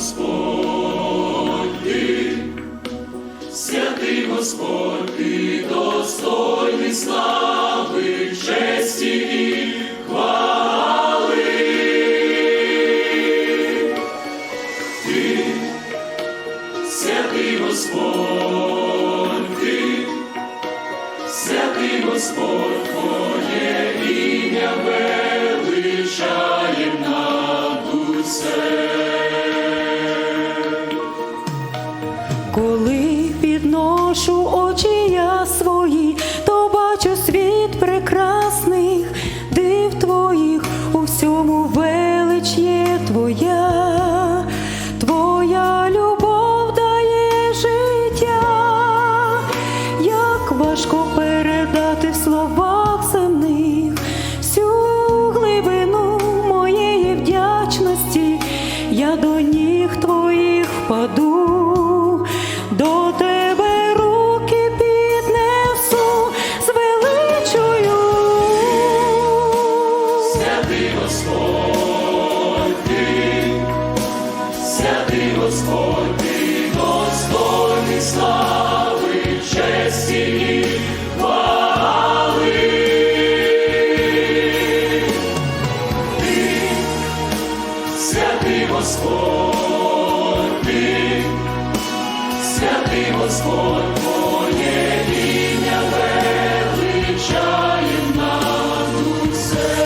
Господь, ти, святий Господь, ти достойний слави, честі і хвали. Ти, святий Господь, ти, святий Господь, Твоє ім'я величає над усе. Підношу очі я свої, то бачу світ прекрасних, див твоїх у всьому велич є твоя, твоя любов дає життя, як важко передати в словах земних всю глибину моєї вдячності, я до ніг твоїх впаду, святий Господь, ти, святий Господь, Твоє ім'я величає над усе.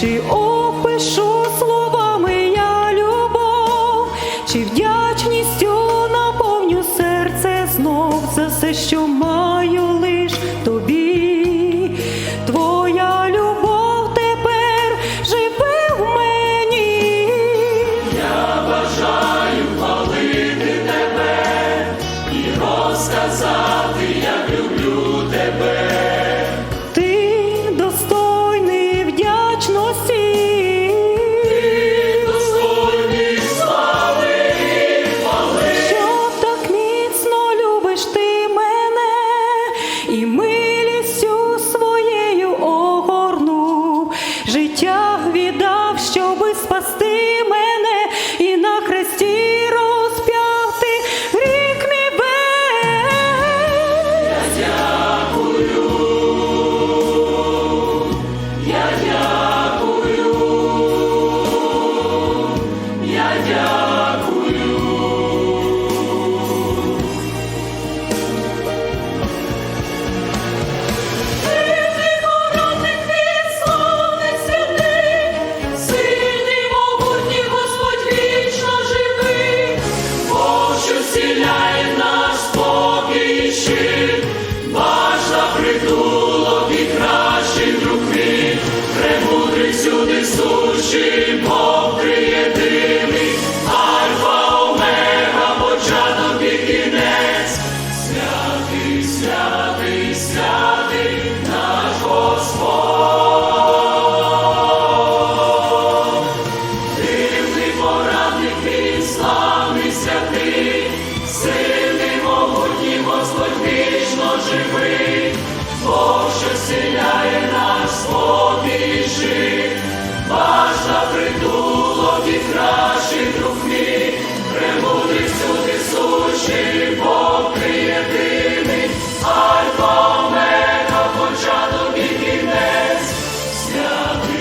Чи опишу словами я любов, чи вдячністю наповню серце знов за все, що маю розказати, як люблю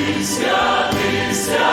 Тися, тися.